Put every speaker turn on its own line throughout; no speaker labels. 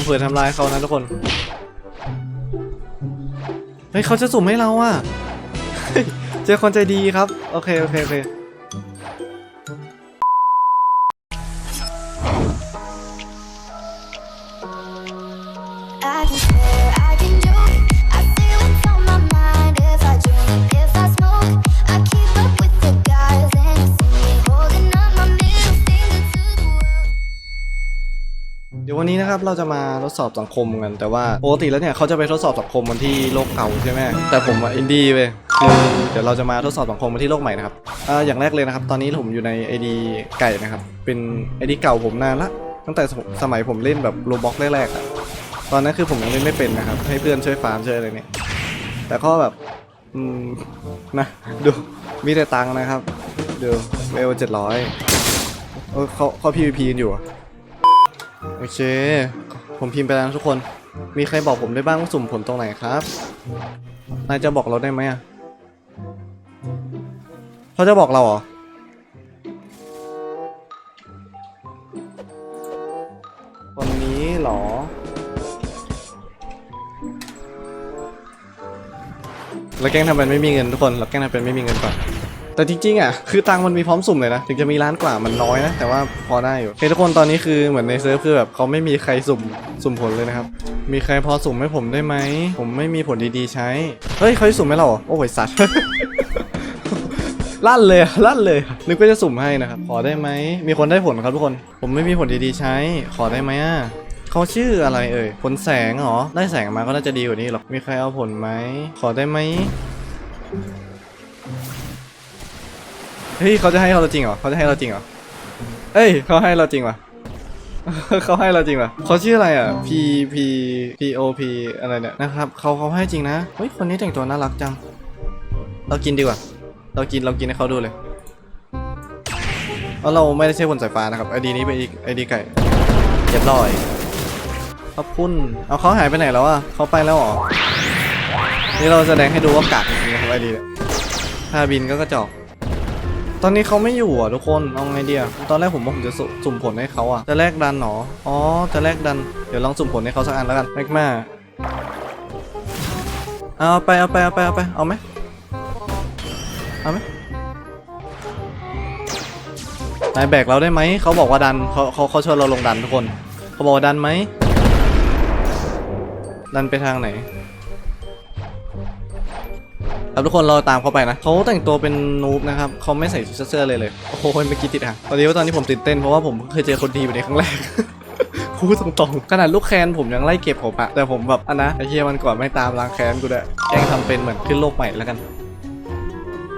ผมเผื่อทำลายเขานะทุกคน เฮ้ยเขาจะสุ่มให้เราอะเฮ้ยเจอคนใจดีครับ โอเค โอเค โอเค นะครับเราจะมาทดสอบสังคมกันแต่ว่าปกติแล้วเนี่ยเขาจะไปทดสอบสังคมวันที่โลกเก่าใช่ไหมแต่ผมอะอินดี้เว้ยคือเดี๋ยวเราจะมาทดสอบสังคมวันที่โลกใหม่นะครับอ่าอย่างแรกเลยนะครับ ตอนนี้ผมอยู่ใน ID ไก่นะครับ เป็น ID เก่าผมนานละตั้งแต่สมัยผมเล่นแบบโรบ็อกแรกๆอะตอนนั้นคือผมยังเล่นไม่เป็นนะครับ ให้เพื่อนช่วยฟาร์มช่วยอะไรเนี่ยแต่ก็แบบอืมนะดูมีแต่ตังค์นะครับดูเวลเจ็ดร้อยเขาเขา PVP กันอยู่อะ โอเค ผมพิมพ์ไปแล้วทุกคน มีใครบอกผมได้บ้างว่าสุ่มผลตรงไหนครับ นายจะบอกเราได้ไหมอะเขาจะบอกเราเหรอคนนี้เหรอ เราแกล้งทำเป็นไม่มีเงินทุกคน เราแกล้งทำเป็นไม่มีเงินก่อน แต่จริงๆอะคือตังมันมีพร้อมสุ่มเลยนะ ถึงจะมีร้านกว่ามันน้อยนะ แต่ว่าพอได้อยู่โอเคทุกคนตอนนี้คือเหมือนในเซิร์ฟคือแบบเขาไม่มีใครสุ่มสุ่มผลเลยนะครับ มีใครพอสุ่มให้ผมได้ไหม ผมไม่มีผลดีๆใช้ เฮ้ยเขาจะสุ่มให้เราเหรอโอ้ยสัตว์ ลั่นเลยอะลั่นเลย นึกว่าจะสุ่มให้นะครับ ขอได้ไหม มีคนได้ผลครับทุกคน ผมไม่มีผลดีๆใช้ ขอได้ไหมอะเขาชื่ออะไรเอ่ย ผลแสงเหรอ ได้แสงมาก็น่าจะดีกว่านี้หรอก มีใครเอาผลไหม ขอได้ไหม เฮ้ยเขาจะให้เราจริงเหรอเขาจะให้เราจริงเหรอเอ้ยเขาให้เราจริงวะเขาให้เราจริงวะเขาชื่ออะไรอะ P P P O P อะไรเนี่ยนะครับเขาเขาให้จริงนะเฮ้ยคนนี้แต่งตัวน่ารักจังเรากินดีกว่า เรากินเรากินให้เขาดูเลยเพราะเราไม่ได้ใช่บนสายฟ้านะครับไอดีนี้เป็นไอดีไก่เรียบร้อยขอบคุณเอาเขาหายไปไหนแล้วอะเขาไปแล้วเหรอนี่เราแสดงให้ดูว่ากากจริงๆนะครับไอดีเนี่ยถ้าบินก็กระจอก ตอนนี้เขาไม่อยู่อะทุกคน เอาไงเดีอะตอนแรกผมว่าผมจะสุ่มผลให้เขาอะ จะแลกดันเหรอ อ๋อ จะแลกดัน เดี๋ยวลองสุ่มผลให้เขาสักอันแล้วกันแลกมาเอาไปเอาไปเอาไปเอาไปเอาไหมเอาไหมนายแบกเราได้ไหม เขาบอกว่าดันเขาเขาเขาชวนเราลงดันทุกคน เขาบอกว่าดันไหม ดันไปทางไหน ครับทุกคนเราตามเขาไปนะเขาแต่งตัวเป็นนูบนะครับเขาไม่ใส่ชุดเสื้อเลยเลยโอ้โหเมื่อกี้ติดอะตอนนี้ว่าตอนนี้ผมตื่นเต้นเพราะว่าผมเคยเจอคนดีแบบนี้ครั้งแรกพูดตรงๆขนาดลูกแคนผมยังไล่เก็บผมอะแต่ผมแบบอันนะไอ้เฮียมันก่อนไม่ตามล้างแคนกูด้วยแกล้งทำเป็นเหมือนขึ้นโลกใหม่แล้วกัน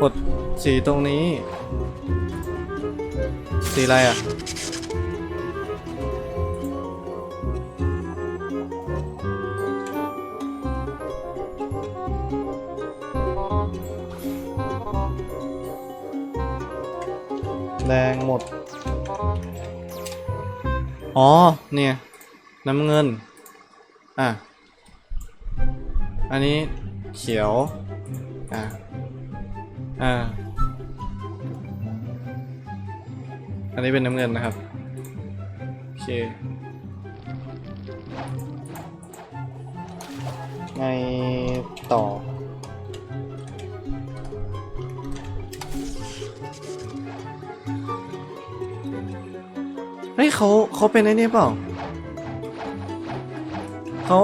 กดสีตรงนี้ สีอะไรอะ แดงหมด อ๋อ เนี่ย น้ำเงิน อะ อันนี้เขียว อะ อ่า อันนี้เป็นน้ำเงินนะครับ โอเค ไงต่อ เขาเขาเป็นไอ้นี่เปล่าเขา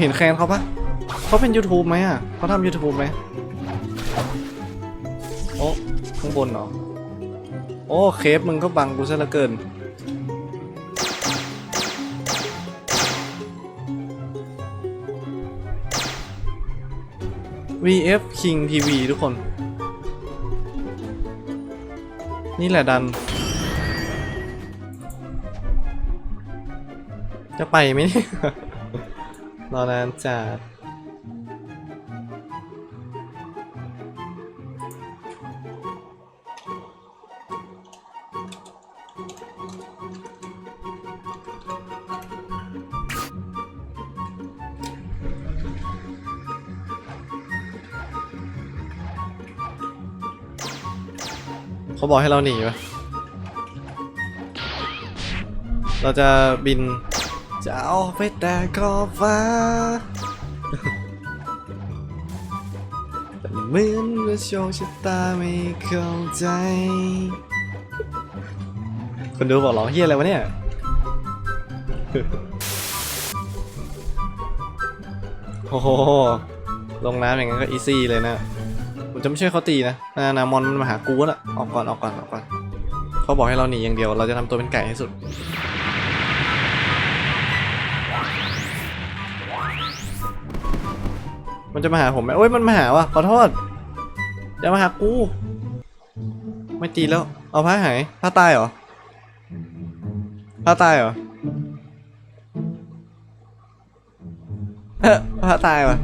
เห็นแคนเขาปะเขาเป็น YouTube ไหมอะเขาทำ YouTube ไหมโอ้ข้างบนเหรอ โอ้ เคฟมึงก็บังกูซะเหลือเกิน VF King TV ทุกคน นี่แหละดัน จะไปไหมเนี่ยรอนานจัดเขาบอกให้เราหนีปะเราจะบิน จะเอาไปแต่ขอบฟ้าแต่เหมือนว่าโชคชะตาไม่เข้าใจ คนดูบอกร้องเฮียอะไรวะเนี่ย โอ้โห ลงน้ำอย่างนั้นก็อีซี่เลยนะ ผมจะไม่ช่วยเขาตีนะ นานามอนมันมาหากูแล้วออกก่อนออกก่อนออกก่อน เขาบอกให้เราหนีอย่างเดียว เราจะทำตัวเป็นไก่ให้สุด มันจะมาหาผมไหมโอ้ยมันมาหาว่ะขอโทษอย่ามาหากูไม่ตีแล้ว เอาผ้าหายผ้าตายเหรอผ้าตายเหรอเฮ้ผ้าตายว่ะ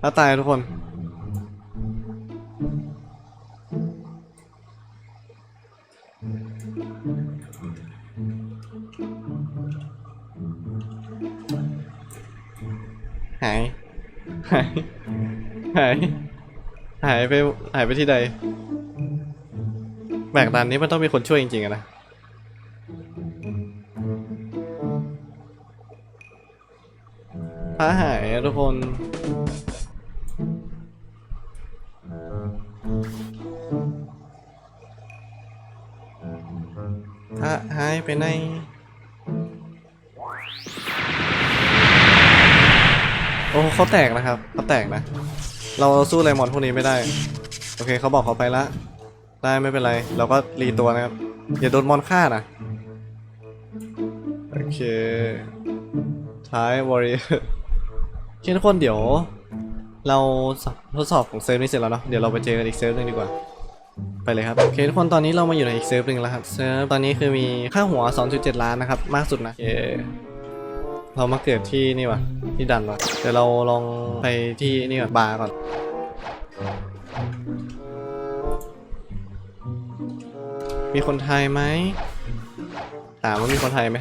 ผ้าตายทุกคน หาย หายไป หายไปที่ใดแบกดันนี้มันต้องมีคนช่วยจริงๆนะพระหายทุกคน พระหายไปไหน เขาแตกนะครับเขาแตกนะ เราสู้ไลมอนพวกนี้ไม่ได้ โอเคเขาบอกเขาไปละ ได้ไม่เป็นไร เราก็รีตัวนะครับ อย่าโดนมอนฆ่านะ โอเค ท้ายวอริเออร์เคทุกคนเดี๋ยว เราทดสอบของเซิร์ฟนี้เสร็จแล้วเนาะ เดี๋ยวเราไปเจอกันอีกเซิร์ฟหนึงดีกว่าไปเลยครับโอเคทุกคนตอนนี้เรามาอยู่ในอีกเซิร์ฟหนึ่งแล้วครับเซิร์ฟตอนนี้คือมีค่าหัว 2.7 ล้านนะครับ มากสุดนะโอเค เรามาเกิดที่นี่ว่ะที่ดันว่ะเดี๋ยวเราลองไปที่นี่ก่อนบาร์ก่อนมีคนไทยไหมถามว่ามีคนไทยไหม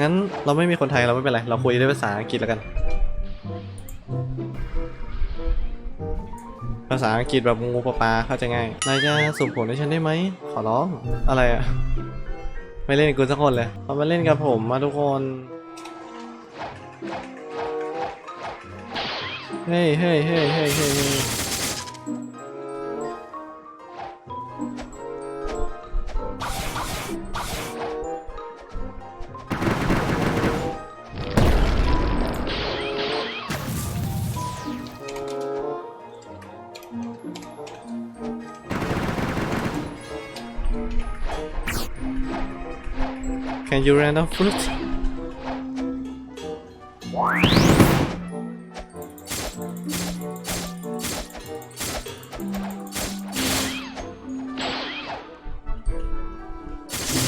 งั้นเราไม่มีคนไทยเราไม่เป็นไร เราคุยด้วยภาษาอังกฤษแล้วกัน ภาษาอังกฤษแบบงูปลาปลาเข้าใจง่ายนายจะสุ่มผลให้ฉันได้ไหม ขอร้อง อะไรอะ ไม่เล่นกูสักคนเลยเขามาเล่นกับผมมาทุกคน เฮ้ยเฮ้ยเฮ้ยเฮ้ยเฮ้ย Can you random fruit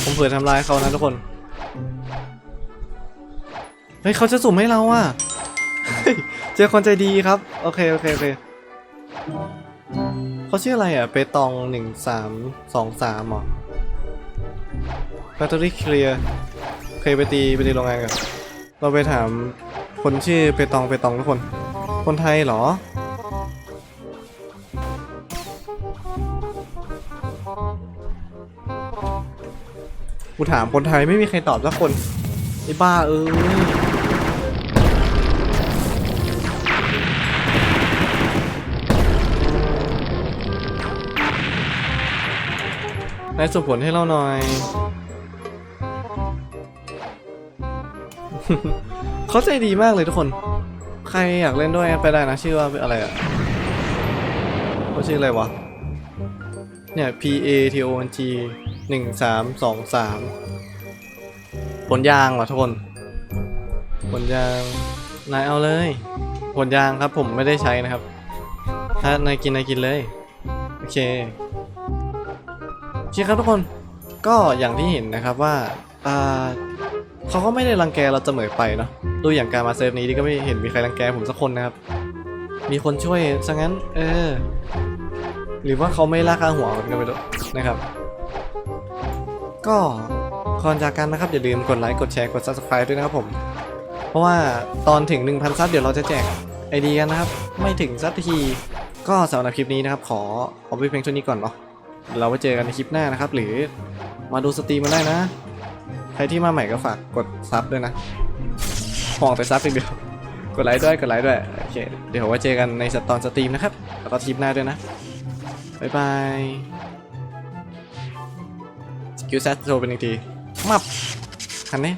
ผมเผื่อทำลายเขานะทุกคน เฮ้ยเขาจะสุ่มให้เราอะเฮ้ยเจอคนใจดีครับ โอเค โอเค โอเคเขาชื่ออะไรอะ เปตองหนึ่งสามสองสามหรอ Battery Clear เคยไปตีไปตีโรงงานกันเราไปถามคนชื่อเปตองเปตองทุกคน คนไทยเหรอ กูถามคนไทยไม่มีใครตอบสักคนไอ้บ้าเอ้ยนายส่งผลให้เราหน่อย เขาใจดีมากเลยทุกคน ใครอยากเล่นด้วยไปได้นะชื่อว่าอะไรอะเขาชื่ออะไรวะ เนี่ย P A T O N G หนึ่งสามสองสามผลยางเหรอทุกคนผลยางนายเอาเลยผลยางครับผมไม่ได้ใช้นะครับ ถ้านายกินนายกินเลย โอเคโอเคครับทุกคนก็อย่างที่เห็นนะครับว่าอ่า เขาก็ไม่ได้รังแกเราเสมอไปเนาะดูอย่างการมาเซิร์ฟนี้ที่ก็ไม่เห็นมีใครรังแกผมสักคนนะครับ มีคนช่วยซะงั้น เออ หรือว่าเขาไม่ล่าค่าหัวกันก็ไม่รู้นะครับ ก็ก่อนจากกันนะครับอย่าลืมกดไลค์กดแชร์กด subscribe ด้วยนะครับผม เพราะว่าตอนถึง 1,000 ซับเดี๋ยวเราจะแจกไอเดียกันนะครับ ไม่ถึงสักทีก็สำหรับคลิปนี้นะครับ ขอขอไปเพียงเท่านี้ก่อนเนาะเดี๋ยวเราไว้เจอกันในคลิปหน้านะครับ หรือมาดูสตรีมมาได้นะ ใครที่มาใหม่ก็ฝากกดซับด้วยนะห่องไปซับอีกเดียว กดไลค์ด้วย กดไลค์ด้วย โอเค เดี๋ยวไว้เจอกันในตอนสตรีมนะครับ แล้วก็ทีมหน้าด้วยนะ บ๊ายบายสกิลแซตโชว์เป็นอีกที มับคันนี้